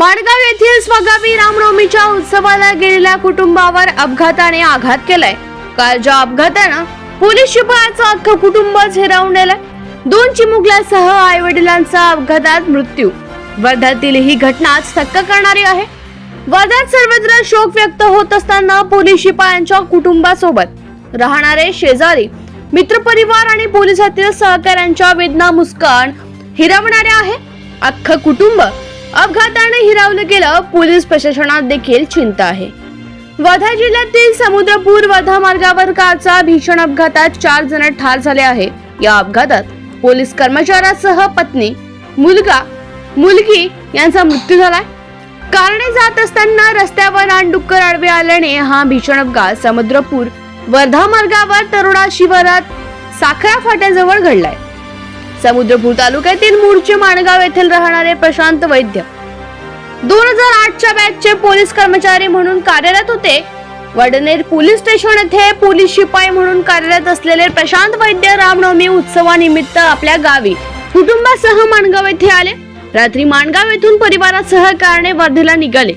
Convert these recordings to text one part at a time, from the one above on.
माणगाव येथील स्वगावी रामनवमीच्या उत्सवाला गेलेल्या कुटुंबावर अपघाताने आघात केलाय. कालच्या अपघातानं पोलीस शिपायाचं अख्खं कुटुंबच हिरावून नेलंय. दोन चिमुकल्यासह आई वडिलांचा अपघातात मृत्यू. वर्ध्यातील ही घटनाच थक्क करणारी आहे. वर्ध्यात सर्वत्र शोक व्यक्त होत असताना पोलीस शिपायांच्या कुटुंबासोबत राहणारे शेजारी मित्रपरिवार आणि पोलिसातील सहकाऱ्यांच्या वेदना मुस्कान हिरवणाऱ्या आहे. अख्खं कुटुंब अपघाताने हिरावलं गेलं पोलीस प्रशासनात देखील चिंता आहे. वर्धा जिल्ह्यातील समुद्रपूर वर्धा मार्गावर कारचा भीषण अपघातात चार जण ठार झाले आहे. या अपघातात पोलीस कर्मचाऱ्यासह पत्नी मुलगा मुलगी यांचा मृत्यू झालाय. कारणे जात असताना रस्त्यावर रानडुक्कर आडवे आल्याने हा भीषण अपघात समुद्रपूर वर्धा मार्गावर तरुणा शिवारात साखरा फाट्याजवळ घडलाय. समुद्रपूर तालुक्यातील मूळचे माणगाव येथील राहणारे प्रशांत वैद्य. दोन हजार आठच्या बॅचचे पोलीस कर्मचारी म्हणून कार्यरत होते. वडनेर पोलीस स्टेशन येथे पोलीस शिपाई म्हणून कार्यरत असलेले प्रशांत वैद्य रामनवमी उत्सवानिमित्त आपल्या गावी कुटुंबासह माणगाव येथे आले. रात्री माणगाव येथून परिवारासह कारणे वर्धेला निघाले.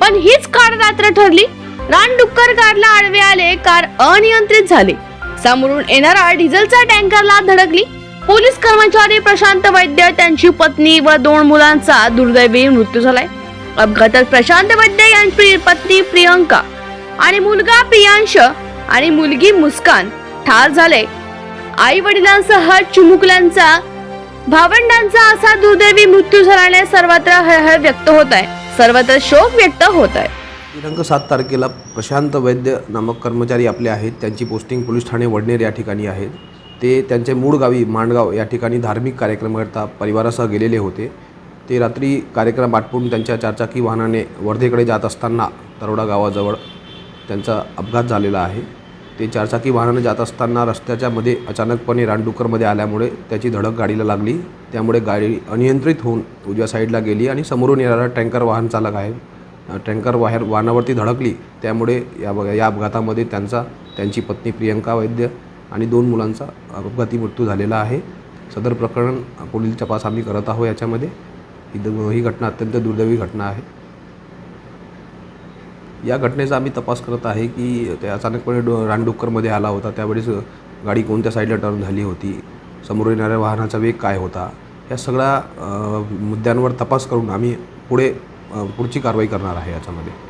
पण हीच कार रात्र ठरली. रानडुक्कर कारला आडवे आले कार अनियंत्रित झाले. समोरून येणारा डिझेलचा टँकरला धडकली. पोलीस कर्मचारी प्रशांत वैद्य त्यांची पत्नी व दोन मुलांचा दुर्दैवी मृत्यू झालाय. अपघातात प्रशांत वैद्य यांची पत्नी प्रियंका आणि मुलगा प्रियांश आणि मुलगी मुस्कान ठार झाले. आई वडिलांसह चिमुकल्यांचा भावंडांचा असा दुर्दैवी मृत्यू झाल्याने सर्वत्र हळहळ व्यक्त होत आहे सर्वत्र शोक व्यक्त होत आहे दिनांक सात तारखेला प्रशांत वैद्य नामक कर्मचारी आपले आहेत. त्यांची पोस्टिंग पोलीस ठाणे वडनेर या ठिकाणी आहेत ते त्यांचे मूळ गावी मांडगाव या ठिकाणी धार्मिक कार्यक्रमाकरता परिवारासह गेलेले होते. ते रात्री कार्यक्रम आटपून त्यांच्या चारचाकी वाहनाने वर्धेकडे जात असताना तरोडा गावाजवळ त्यांचा अपघात झालेला आहे. ते चारचाकी वाहनाने जात असताना रस्त्याच्या मध्ये अचानकपणे रानडुक्करमध्ये आल्यामुळे त्याची धडक गाडीला लागली. त्यामुळे गाडी अनियंत्रित होऊन उजव्या साईडला गेली आणि समोरून येणारा टँकर वाहन चालक आहे. टँकर वाहेर वाहनावरती धडकली. त्यामुळे या या अपघातामध्ये त्यांचा त्यांची पत्नी प्रियंका वैद्य आणि दोन मुलांचा अपघाती मृत्यू झालेला आहे. सदर प्रकरण पुढील तपास आम्ही करत आहोत याच्यामध्ये. ही द- ही घटना अत्यंत दुर्दैवी घटना आहे. या घटनेचा आम्ही तपास करत आहे की ते अचानकपणे डो रानडुक्करमध्ये आला होता. त्यावेळेस गाडी कोणत्या साईडला टर्न झाली होती? समोर येणाऱ्या वाहनाचा वेग काय होता? या सगळ्या मुद्द्यांवर तपास करून आम्ही पुढे पुढची कारवाई करणार आहे याच्यामध्ये.